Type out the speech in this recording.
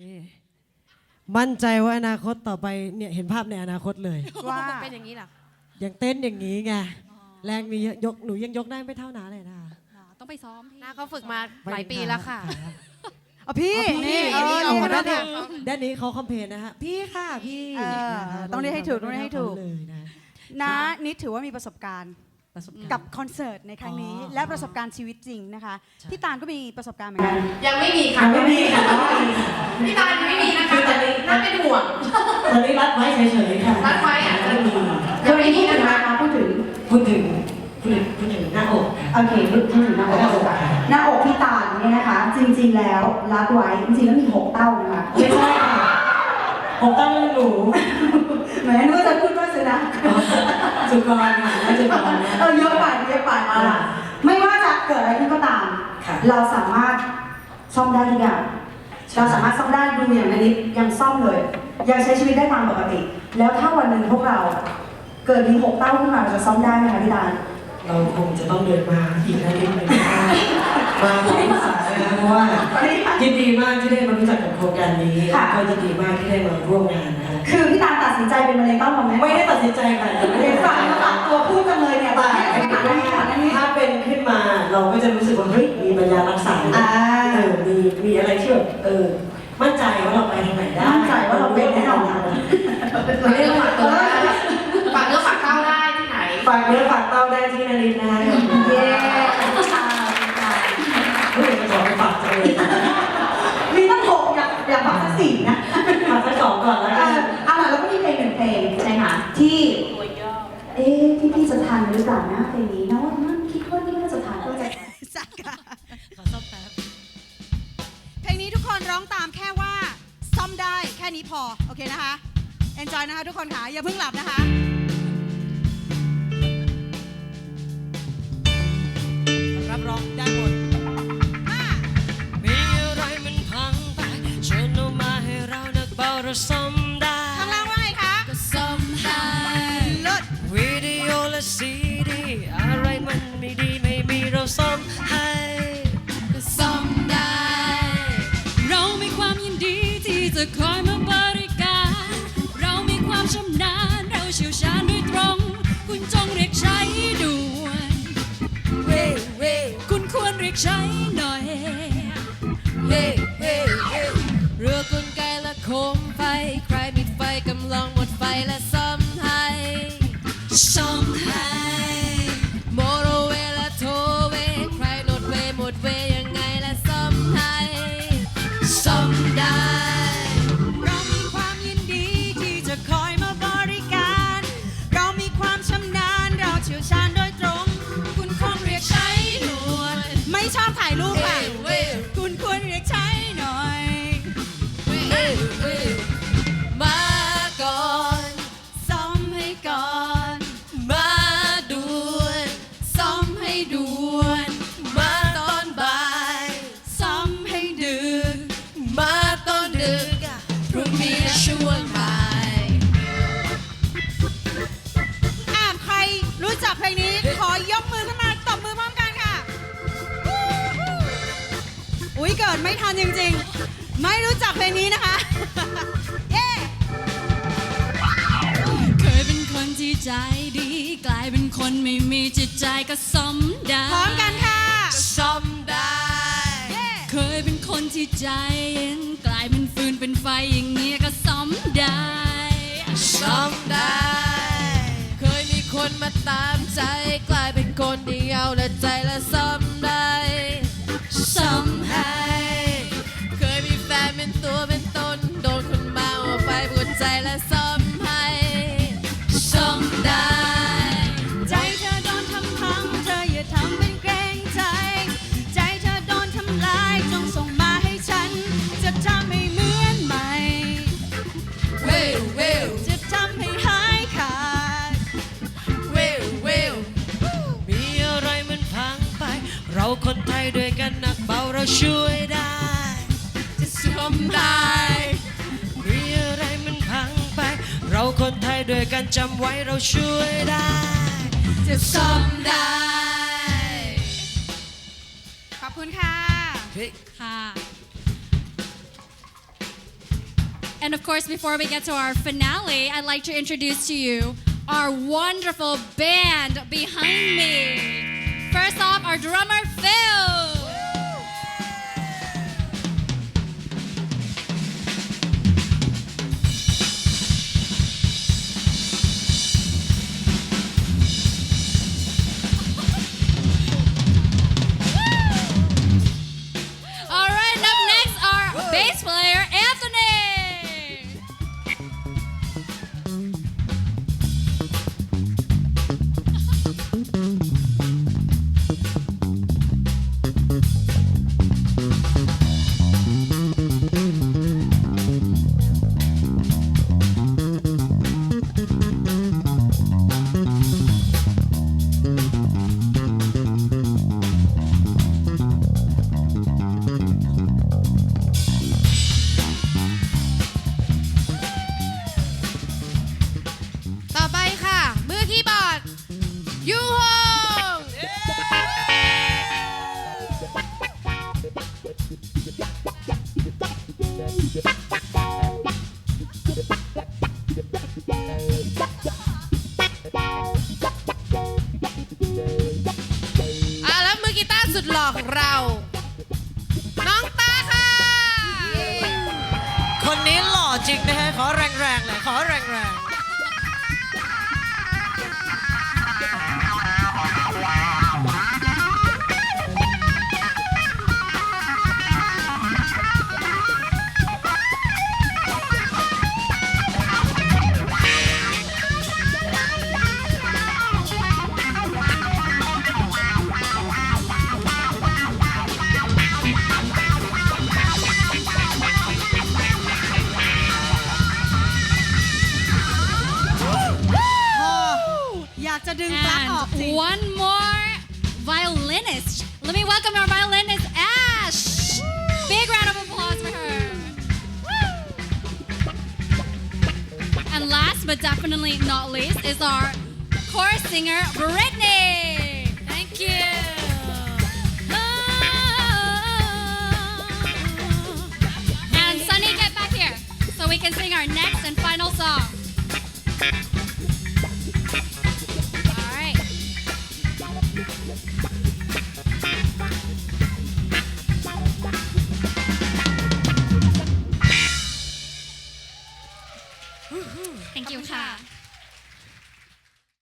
นี่มั่นใจว่าอนาคตต่อไปเนี่ยเห็นภาพในอนาคตเลย ว่า เป็นอย่างนี้เหรอยังเต้นอย่างนี้ไงแรงมีเยอะยกหนูยังยกได้ไม่เท่าน้าเลยนะอ๋อต้องไปซ้อมพี่น้าเขาฝึกมาหลายปีแล้วค่ะ เอาพี่นี่นี่นี่เออเอานี่คนนั้ด้านนนี้น่ะด้านนี้เขาคอมเพลนนะฮะพี่ค่ะพี่เออนะคะต้องเรียกให้ถูกต้องเรียกให้ถูกเลยนะนะนิดถือว่ามีประสบการณ์ประสบการณ์ กับคอนเสิร์ตในครั้งนี้อ๋อและประสบการณ์ชีวิตจริงนะคะใช่พี่ตาลก็มีประสบการณ์เหมือนกันยังไม่มีค่ะไม่มีค่ะ พี่ตาลยังไม่มีนะคะแต่น่าเป็นห่วง ตอนนี้รัดไว้ เฉยๆค่ะรัดไว้อะไม่มียังไม่มีนะคะพูดถึงพูดถึงพูดถึงพูดถึงหน้าอกค่ะโอเคพูดถึงหน้าอกหน้าอกพี่ตาลเนี่ยนะคะ จริง ๆ แล้วรัดไว้จริงๆแล้วมีหกเต้านะคะไม่ใช่ค่ะผมตั้งหนูเหมือนนึกว่าจะพูดว่าสุนัขจุกรค่ะน่าจะประมาณนี้เออเยอะไปเยอะไปมาละไม่ว่าจะเกิดอะไรขึ้นก็ตามค่ะเราสามารถซ่อมได้ทุกอย่างเราสามารถซ่อมได้ดูอย่างนานิดยังซ่อมเลย ยังใช้ชีวิตได้ตามปกติ แล้วถ้าวันหนึ่งพวกเราเกิดมีหกเต้าขึ้นมาเราจะซ่อมได้ไหมคะพี่ตาลเราคงจะต้องเดินมาอีกนาทีหนึ่งนะคะมาขอปรึกษานะคะเพราะว่ายินดีมากที่ได้มารู้จักกับโครงการนี้ค่ะ ก็ยินดีมากที่ได้มาร่วมงานนะคะคือพี่ตาลตัดสินใจเป็นมะเร็งเต้านมไหมไม่ได้ตัดสินใจค่ะยังไม่เห็ได้นตัฝาดกสินใจฝากตัวพูดจังเลยเนี่ยแต่แต่ขนาดนี้ขนาดนี้ถ้าเป็นขึ้นมาเราก็จะรู้สึกว่าเฮ้ยมีปัญญารักษาอ่า เออมีมีอะไรที่แบบเออ มั่นใจว่าเราไปทางไหนได้มั่นใจว่าเราเป็นแน่นอนฝากเนื้อฝากตัวได้ฝากเนื้อฝากเต้าได้ที่ไหน ฝากเนื้อฝากเต้าได้ที่นารินนะคะเย้เฮ้ยจะบอกไปฝากจังเลยมีตั้งหกอยากอยากฝากสักสี่นะฝากสักสองก่อนแล้วเอกันอเอาล่ะแล้วก็มีเพลงหนึ่งเพลงใช่ค่ะที่ เอ๊ะพี่พี่จะทันหรือเปล่านะเพลงนี้นะว่ามัน คนร้องตามแค่ว่าซ่อมได้แค่นี้พอ โอเคนะคะ enjoy นะคะทุกคนค่ะ อย่าเพิ่งหลับนะคะรับรองได้หมดห้ามีอะไรมันพังไปเชิญเอามาให้เรานักเบาเราซ่อมได้ข้างล่างว่าไงคะก็ซ่อมได้เลิศวิดีโอและซีดีอะไรมันไม่ดีไม่มีเราซ่อมายรูปค่ะ อุ้ยเกิดไม่ทันจริงๆ ไม่รู้จักเพลงนี้นะคะ เย้เคยเป็นคนที่ใจดี กลายเป็นคนไม่มีจิตใจก็ซ่อมได้พร้อมกันค่ะก็ซ่อมได้เย้เคยเป็นคนที่ใจเย็นกลายเป็นฟืนเป็นไฟอย่างเงี้ยก็ซ่อมได้ซ่อมได้ เคยมีคนมาตามใจ กลายเป็นคนเดียวและใจและซ่อม คนไทยด้วยกันหนักเบาเราช่วยได้ จะซ่อมได้ มีอะไรมันพังไป เราคนไทยด้วยกันจำไว้เราช่วยได้ จะซ่อมได้ ขอบคุณค่ะ ค่ะ And of course, before we get to our finale, I'd like to introduce to you our wonderful band behind me. First off, our drummer, หล่อของเรา น้องตาค่ะ คนนี้หล่อจริงนะฮะขอแรง And one more violinist. Let me welcome our violinist, Ash. Big round of applause for her. And last but definitely not least is our chorus singer, Brittany. Thank you. And Sunny, get back here so we can sing our next and final song.